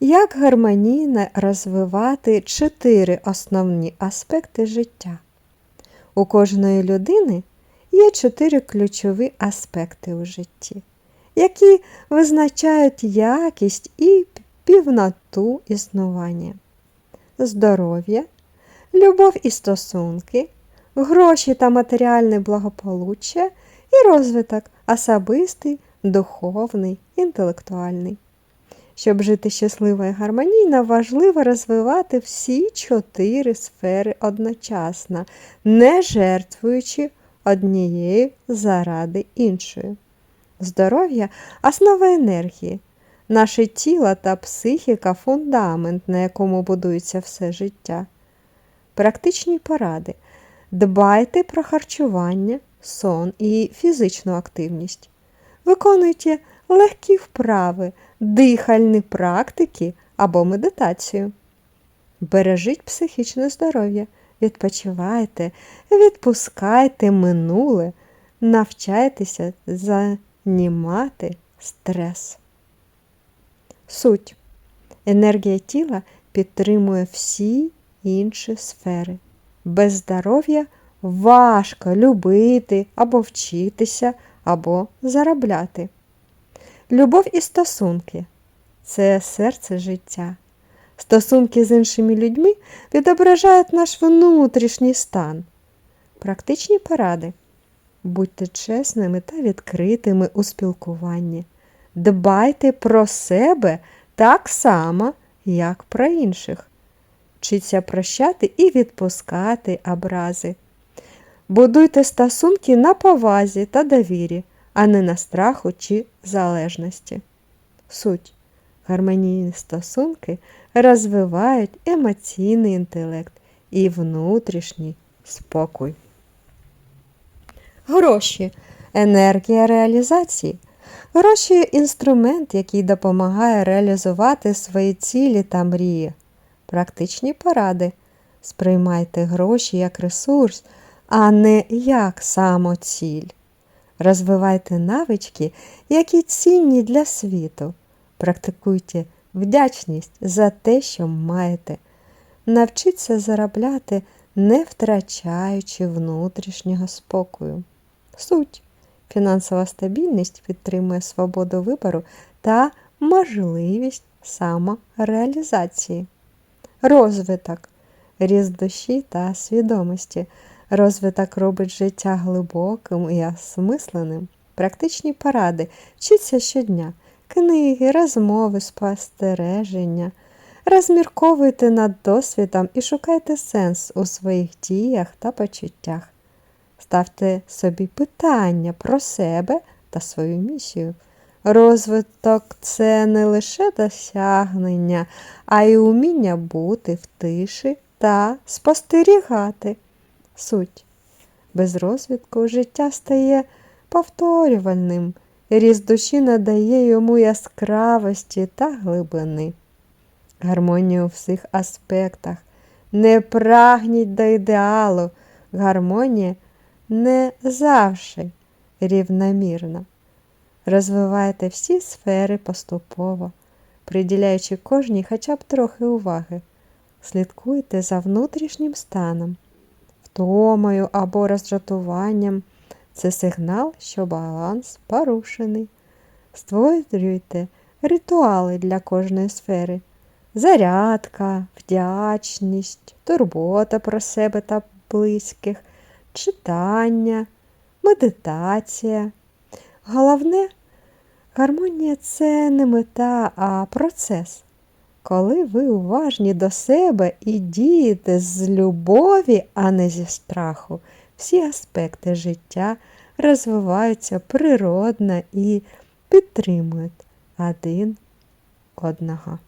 як гармонійно розвивати чотири основні аспекти життя. У кожної людини є чотири ключові аспекти у житті, які визначають якість і півноту існування, здоров'я, любов і стосунки, гроші та матеріальне благополуччя і розвиток особистий, духовний, інтелектуальний. Щоб жити щасливо і гармонійно, важливо розвивати всі чотири сфери одночасно, не жертвуючи однією заради іншої. Здоров'я основа енергії. Наше тіло та психіка фундамент, на якому будується все життя. Практичні поради. Дбайте про харчування, сон і фізичну активність. Виконуйте легкі вправи, дихальні практики або медитацію. Бережіть психічне здоров'я, відпочивайте, відпускайте минуле, навчайтеся занімати стрес. Суть. Енергія тіла підтримує всі інші сфери. Без здоров'я важко любити або вчитися, або заробляти. Любов і стосунки це серце життя. Стосунки з іншими людьми відображають наш внутрішній стан. Практичні поради. Будьте чесними та відкритими у спілкуванні. Дбайте про себе так само, як про інших. Вчіться прощати і відпускати образи. Будуйте стосунки на повазі та довірі, а не на страху чи залежності. Суть. Гармонійні стосунки розвивають емоційний інтелект і внутрішній спокій. Гроші енергія реалізації. Гроші інструмент, який допомагає реалізувати свої цілі та мрії. Практичні поради. Сприймайте гроші як ресурс, а не як самоціль. Розвивайте навички, які цінні для світу. Практикуйте вдячність за те, що маєте. Навчіться заробляти, не втрачаючи внутрішнього спокою. Суть. Фінансова стабільність підтримує свободу вибору та можливість самореалізації. Розвиток, ріст душі та свідомості. Розвиток робить життя глибоким і осмисленим. Практичні поради. Вчіться щодня. Книги, розмови, спостереження. Розмірковуйте над досвідом і шукайте сенс у своїх діях та почуттях. Ставте собі питання про себе та свою місію. Розвиток це не лише досягнення, а й уміння бути в тиші та спостерігати. Суть. Без розвитку життя стає повторювальним, ріст душі надає йому яскравості та глибини. Гармонія у всіх аспектах. Не прагніть до ідеалу. Гармонія не завжди рівномірна. Розвивайте всі сфери поступово, приділяючи кожній хоча б трохи уваги. Слідкуйте за внутрішнім станом, втомою або роздратуванням. Це сигнал, що баланс порушений. Створюйте ритуали для кожної сфери. Зарядка, вдячність, турбота про себе та близьких, читання, медитація. Головне, гармонія це не мета, а процес. Коли ви уважні до себе і дієте з любові, а не зі страху, всі аспекти життя розвиваються природно і підтримують один одного.